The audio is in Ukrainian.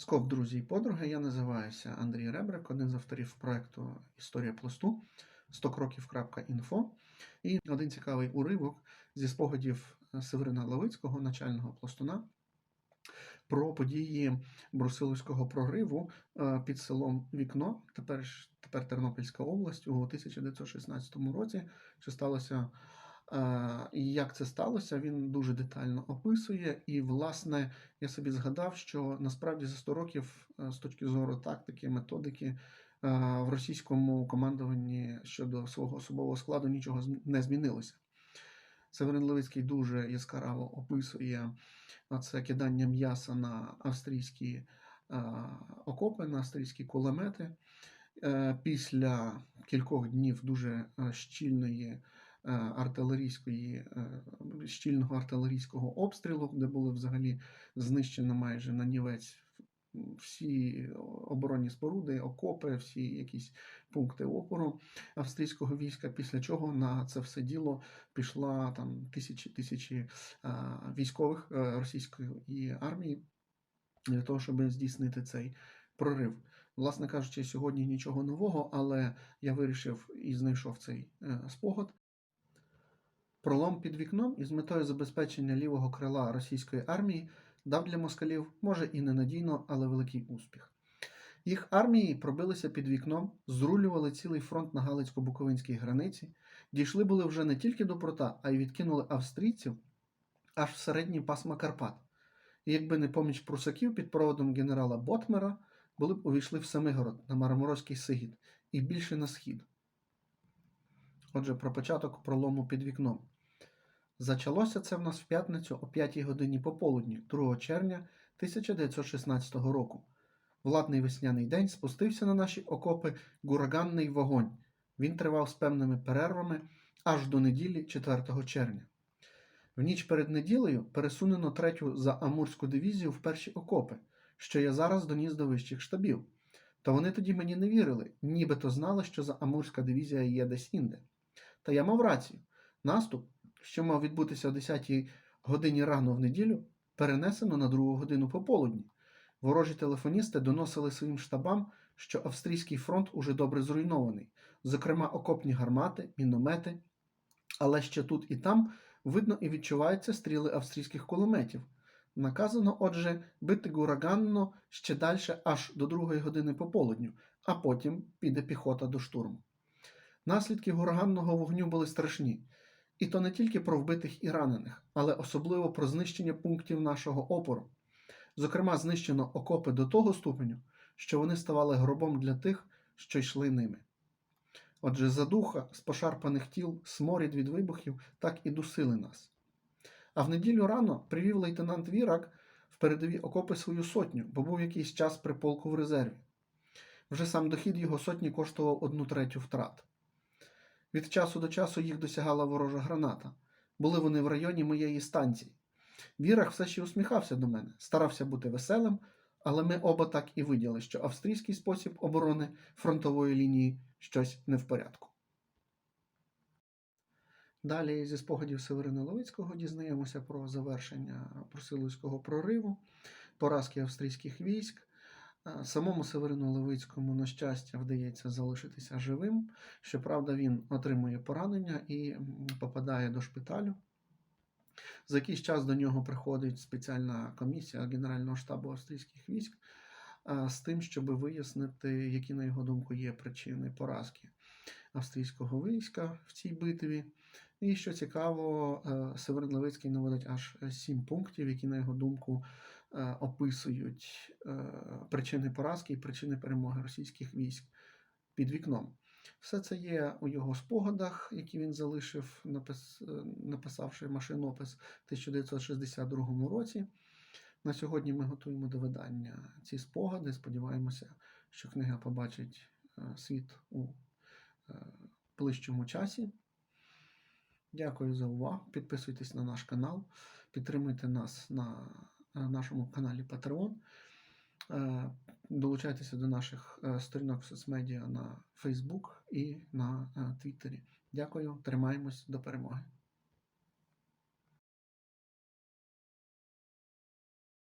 Скоп, друзі і подруги, я називаюся Андрій Ребрик, один з авторів проекту Історія пласту 100 кроків.інфо. І один цікавий уривок зі спогадів Северина Левицького, начального пластуна, про події Брусиловського прориву е, під селом Вікно, тепер, тепер Тернопільська область, у 1916 році, що сталося. Е, І як це сталося, він дуже детально описує. І, власне, я собі згадав, що насправді за 100 років, е, з точки зору тактики, методики, е, в російському командуванні щодо свого особового складу нічого не змінилося. Северин Левицький дуже яскраво описує це кидання м'яса на австрійські окопи, на австрійські кулемети. Після кількох днів дуже щільної артилерійської, е, щільного артилерійського обстрілу, де було взагалі знищено майже на нівець всі оборонні споруди, окопи, всі якісь пункти опору австрійського війська, після чого на це все діло пішла там тисячі тисячі е, військових е, російської армії для того, щоб здійснити цей прорив. Власне кажучи, сьогодні нічого нового, але я вирішив і знайшов цей е, спогад. Пролом під вікном із метою забезпечення лівого крила російської армії дав для москалів, може і ненадійно, але великий успіх. Їх армії пробилися під вікном, зрулювали цілий фронт на Галицько-Буковинській границі, дійшли були вже не тільки до порта, а й відкинули австрійців аж в середні пасма Карпат. І якби не поміч прусаків під проводом генерала Ботмера, були б увійшли в Семигород на Марморозький Сигід і більше на схід. Отже, про початок пролому під вікном. Зачалося це в нас в п'ятницю о 5 годині пополудні, 2 червня 1916 року. Владний весняний день спустився на наші окопи гураганний вогонь. Він тривав з певними перервами аж до неділі 4 червня. В ніч перед неділею пересунено третю за Амурську дивізію в перші окопи, що я зараз доніс до вищих штабів. Та вони тоді мені не вірили, нібито знали, що за Амурська дивізія є десь інде. Та я мав рацію. Наступ, що мав відбутися о 10 годині рано в неділю, перенесено на другу годину пополудні. Ворожі телефоністи доносили своїм штабам, що австрійський фронт уже добре зруйнований, зокрема окопні гармати, міномети, але ще тут і там видно і відчуваються стріли австрійських кулеметів. Наказано, отже, бити гураганно ще далі аж до другої години пополудню, а потім піде піхота до штурму. Наслідки гураганного вогню були страшні, і то не тільки про вбитих і ранених, але особливо про знищення пунктів нашого опору. Зокрема, знищено окопи до того ступеню, що вони ставали гробом для тих, що йшли ними. Отже, задуха з пошарпаних тіл, сморід від вибухів так і дусили нас. А в неділю рано привів лейтенант Вірак в передові окопи свою сотню, бо був якийсь час при полку в резерві. Вже сам дохід його сотні коштував одну третю втрат. Від часу до часу їх досягала ворожа граната. Були вони в районі моєї станції. Вірах все ще усміхався до мене, старався бути веселим, але ми оба так і виділи, що австрійський спосіб оборони фронтової лінії щось не в порядку. Далі зі спогадів Северина Левицького дізнаємося про завершення Брусиловського прориву, поразки австрійських військ. Е, Самому Северину Левицькому, на щастя, вдається залишитися живим. Щоправда, він отримує поранення і попадає до шпиталю. За якийсь час до нього приходить спеціальна комісія Генерального штабу австрійських військ е, з тим, щоб вияснити, які, на його думку, є причини поразки австрійського війська в цій битві. І що цікаво, е, Северин Левицький наводить аж сім пунктів, які, на його думку, описують е, причини поразки і причини перемоги російських військ під вікном. Все це є у його спогадах, які він залишив, е, написавши машинопис в 1962 році. На сьогодні ми готуємо до видання ці спогади. Сподіваємося, що книга побачить е, світ у е, ближчому часі. Дякую за увагу. Підписуйтесь на наш канал, підтримуйте нас на е, нашому каналі Patreon. Е, Долучайтеся до наших е, сторінок в соцмедіа на Facebook і на е, Твіттері. Дякую, тримаємось до перемоги.